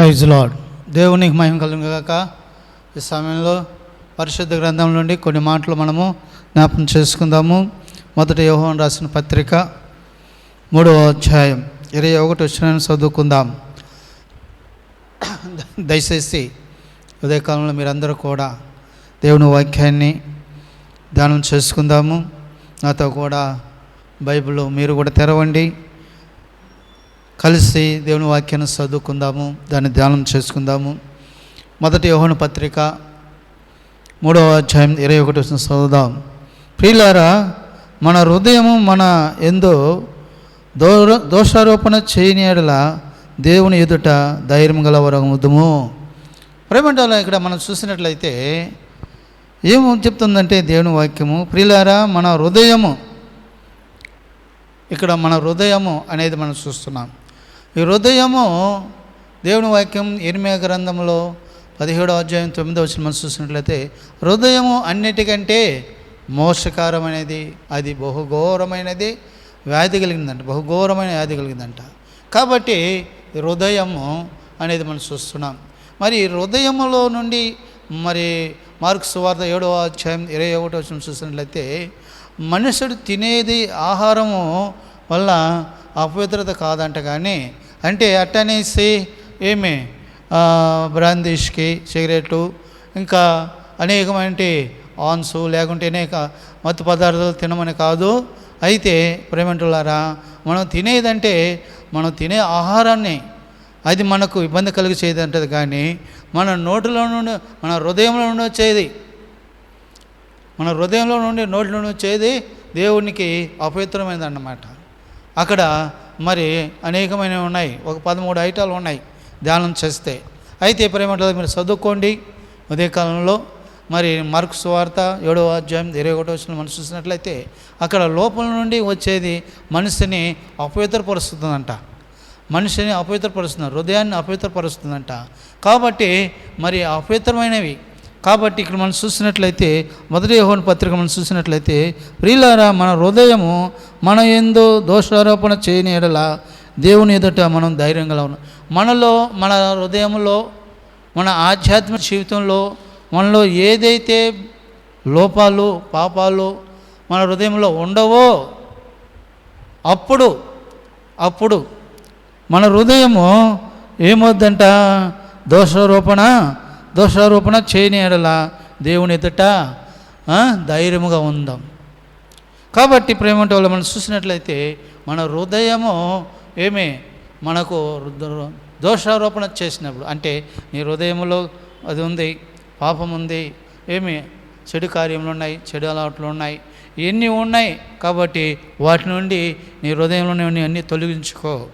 Praise lord దేవునికి మహిమ కలుగుగాక ఈ సమయంలో పరిశుద్ధ గ్రంథం నుండి కొన్ని మాటలు మనము జ్ఞాపకం చేసుకుందాము. మొదటి యోహోన్ రాసిన పత్రిక మూడవ అధ్యాయం ఇరవై ఒకటి వచ్చిన చదువుకుందాం. దయచేసి ఉదయకాలంలో మీరందరూ కూడా దేవుని వాక్యాన్ని ధ్యానం చేసుకుందాము. నాతో కూడా బైబిల్ మీరు కూడా తెరవండి. కలిసి దేవుని వాక్యాన్ని చదువుకుందాము దాన్ని ధ్యానం చేసుకుందాము. మొదటి యోహన పత్రిక మూడవ అధ్యాయం ఇరవై ఒకటి వచ్చిన చదువుదాం. ప్రియులారా మన హృదయము మన ఎందో దో దోషారోపణ చేయని ఎడలా దేవుని ఎదుట ధైర్యం గల వరముదుము ప్రేమంటాల ఇక్కడ మనం చూసినట్లయితే ఏం చెప్తుందంటే దేవుని వాక్యము ప్రియులారా మన హృదయము ఇక్కడ మన హృదయము అనేది మనం చూస్తున్నాం. ఈ హృదయము దేవుని వాక్యం ఇరిమే గ్రంథంలో పదిహేడో అధ్యాయం తొమ్మిదో వచ్చిన మనం చూసినట్లయితే హృదయము అన్నిటికంటే మోసకారమైనది అది బహుఘోరమైనది వ్యాధి కలిగిందంట బహుఘోరమైన వ్యాధి కలిగిందంట. కాబట్టి హృదయము అనేది మనం చూస్తున్నాం. మరి హృదయములో నుండి మరి మార్క్స్ వార్త ఏడవ అధ్యాయం ఇరవై ఒకటో వచ్చిన చూసినట్లయితే మనుషుడు తినేది ఆహారము వల్ల అపవిత్రత కాదంట కానీ అంటే అట్టనేసి ఏమి? బ్రాందిష్కి సిగరెట్లు ఇంకా అనేకమైన ఆన్స్ లేకుంటే అనేక మత్తు పదార్థాలు తినమని కాదు. అయితే ప్రేమంటులారా మనం తినేదంటే మనం తినే ఆహారాన్ని అది మనకు ఇబ్బంది కలిగి చేయదంటది కానీ మన నోటిలో నుండి మన హృదయంలో నుండి వచ్చేది. మన హృదయంలో నుండి నోటిలో నుండి వచ్చేది దేవునికి అపవిత్రమైనది అన్నమాట అక్కడ మరి అనేకమైనవి ఉన్నాయి. ఒక పదమూడు ఐటాలు ఉన్నాయి ధ్యానం చేస్తే. అయితే ప్రేమలో మీరు చదువుకోండి. ఉదయకాలంలో మరి మార్క్స్ వార్త ఏడవ అధ్యాయం ఇరవై ఒకటో వచ్చిన మనం చూసినట్లయితే అక్కడ లోపల నుండి వచ్చేది మనిషిని అపవిత్రపరుస్తుందంట. మనిషిని అపవిత్రపరుస్తుంది హృదయాన్ని అపవిత్రపరుస్తుందంట. కాబట్టి మరి అపవిత్రమైనవి కాబట్టి ఇక్కడ మనం చూసినట్లయితే మొదటి యోహోన్ పత్రిక మనం చూసినట్లయితే ప్రియులారా మన హృదయము మన ఎందో దోషారోపణ చేయని ఎడల దేవుని ఎదుట మనం ధైర్యంగా ఉన్నాం. మనలో మన హృదయంలో మన ఆధ్యాత్మిక జీవితంలో మనలో ఏదైతే లోపాలు పాపాలు మన హృదయంలో ఉండవో అప్పుడు అప్పుడు మన హృదయము ఏమొద్దంట దోషారోపణ దోషారోపణ చేయని ఎడల దేవుని ఎదుట ధైర్యముగా ఉందాం. కాబట్టి ప్రేమంటే వాళ్ళు మనం చూసినట్లయితే మన హృదయము ఏమి? మనకు దోషారోపణ చేసినప్పుడు అంటే నీ హృదయంలో అది ఉంది పాపం ఉంది ఏమి? చెడు కార్యములు ఉన్నాయి చెడు అలవాట్లు ఉన్నాయి ఇవన్నీ ఉన్నాయి కాబట్టి వాటి నుండి నీ హృదయంలోనే అన్నీ తొలగించుకో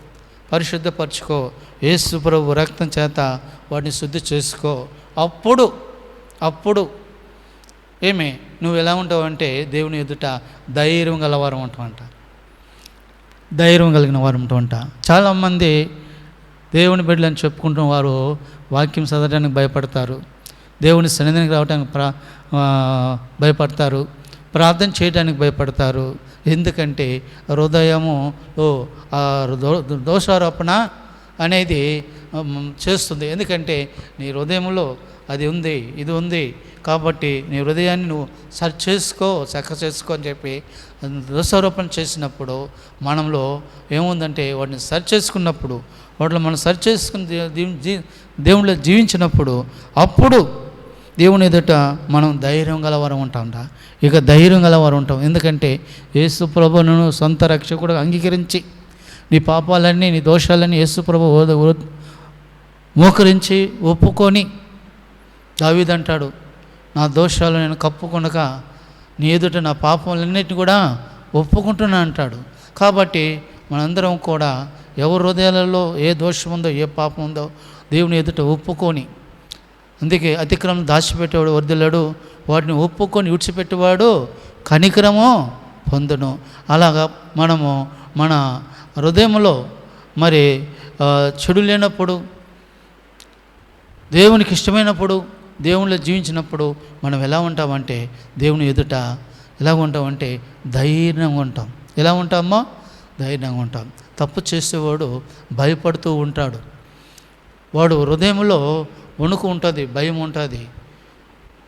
పరిశుద్ధపరచుకో ఏసు ప్రభు రక్తం చేత వాటిని శుద్ధి చేసుకో అప్పుడు అప్పుడు ఏమి? నువ్వు ఎలా ఉంటావు అంటే దేవుని ఎదుట ధైర్యం గలవారం ఉంటావంట. ధైర్యం కలిగిన వారు ఉంటావంట. చాలామంది దేవుని బిడ్డలని చెప్పుకుంటున్న వారు వాక్యం చదవడానికి భయపడతారు. దేవుని సన్నిధికి రావడానికి ప్రా భయపడతారు. ప్రార్థన చేయడానికి భయపడతారు. ఎందుకంటే హృదయము ఓ దోషారోపణ అనేది చేస్తుంది. ఎందుకంటే నీ హృదయంలో అది ఉంది ఇది ఉంది. కాబట్టి నీ హృదయాన్ని నువ్వు సరి చేసుకో చక్క చేసుకో అని చెప్పి దోషారోపణ చేసినప్పుడు మనంలో ఏముందంటే వాటిని సరి చేసుకున్నప్పుడు వాటిలో మనం సరి చేసుకుని దేవుళ్ళు జీవించినప్పుడు అప్పుడు దేవుని ఎదుట మనం ధైర్యం గలవారం ఉంటాంట ఇక ధైర్యం గలవారు ఉంటాం. ఎందుకంటే యేసు ప్రభువును సొంత రక్షకుడు అంగీకరించి నీ పాపాలన్నీ నీ దోషాలన్నీ యేసుప్రభు ఓద- మోకరించి ఒప్పుకొని దావీదంటాడు నా దోషాలు నేను కప్పుకొనక నీ ఎదుట నా పాపములన్నిటిని కూడా ఒప్పుకుంటున్నా అంటాడు. కాబట్టి మనందరం కూడా ఎవరి హృదయాలలో ఏ దోషం ఉందో ఏ పాపం ఉందో దేవుని ఎదుట ఒప్పుకొని అందుకే అతిక్రమం దాచిపెట్టేవాడు వర్దిల్లాడు వాటిని ఒప్పుకొని విడిచిపెట్టేవాడు కనికరము పొందును. అలాగా మనము మన హృదయంలో మరి చెడు లేనప్పుడు దేవునికి ఇష్టమైనప్పుడు దేవునిలో జీవించినప్పుడు మనం ఎలా ఉంటామంటే దేవుని ఎదుట ఎలా ఉంటామంటే ధైర్యంగా ఉంటాం. ఎలా ఉంటామో ధైర్యంగా ఉంటాం. తప్పు చేసేవాడు భయపడుతూ ఉంటాడు. వాడు హృదయంలో వణుకు ఉంటుంది భయం ఉంటుంది.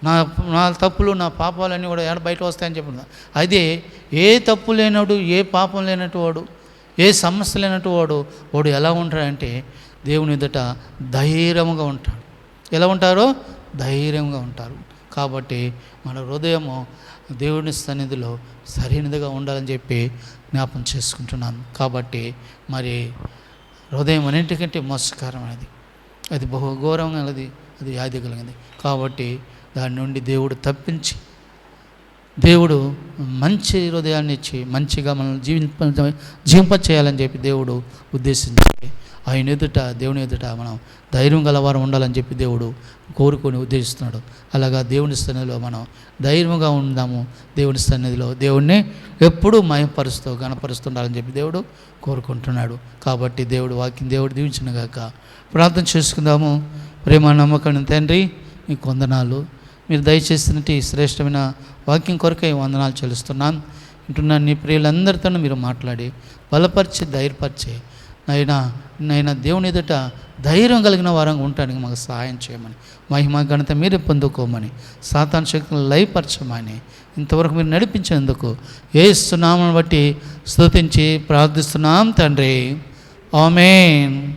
నా నా తప్పులు నా పాపాలన్నీ కూడా ఎక్కడ బయట వస్తాయని చెప్పిన. అదే ఏ తప్పు లేనడు ఏ పాపం లేనట్టు వాడు ఏ సమస్య లేనట్టు వాడు వాడు ఎలా ఉంటాడంటే దేవుని ఎదుట ధైర్యంగా ఉంటాడు. ఎలా ఉంటారో? ధైర్యంగా ఉంటారు. కాబట్టి మన హృదయము దేవుని సన్నిధిలో సరైనదిగా ఉండాలని చెప్పి జ్ఞాపం చేసుకుంటున్నాను. కాబట్టి మరి హృదయం అన్నింటికంటే మోసకరమైనది. అది బహు అది అది వ్యాధి కలిగింది కాబట్టి దాని నుండి దేవుడు తప్పించి దేవుడు మంచి హృదయాన్ని ఇచ్చి మంచిగా మనం జీవింప జీవింప చేయాలని చెప్పి దేవుడు ఉద్దేశించి ఆయన ఎదుట దేవుని ఎదుట మనం ధైర్యం గలవారు ఉండాలని చెప్పి దేవుడు కోరుకొని ఉద్దేశిస్తున్నాడు. అలాగా దేవుని సన్నిధిలో మనం ధైర్యంగా ఉందాము. దేవుని సన్నిధిలో దేవుణ్ణి ఎప్పుడూ మయపరుస్తూ గణపరుస్తుండాలని చెప్పి దేవుడు కోరుకుంటున్నాడు. కాబట్టి దేవుడు వాక్యం దేవుడు దీవించిన గాక ప్రార్థన చేసుకుందాము. ప్రేమ నమ్మకం తండ్రి మీకు వందనాలు మీరు దయచేసినట్టు శ్రేష్టమైన వాక్యం కొరకై వందనాలు చెల్లిస్తున్నాను. వింటున్నాను నీ ప్రియులందరితోనూ మీరు మాట్లాడి బలపరిచి ధైర్యపరిచి నైనా నైనా దేవుని ఎదుట ధైర్యం కలిగిన వారంగా ఉండటానికి మాకు సహాయం చేయమని మహిమ ఘనత మీరే పొందుకోమని సాతాన్ శక్తులను లయపరచమని ఇంతవరకు మీరు నడిపించేందుకు ఏ సునామను బట్టి స్తుతించి ప్రార్థిస్తున్నాం తండ్రి. ఆమెన్.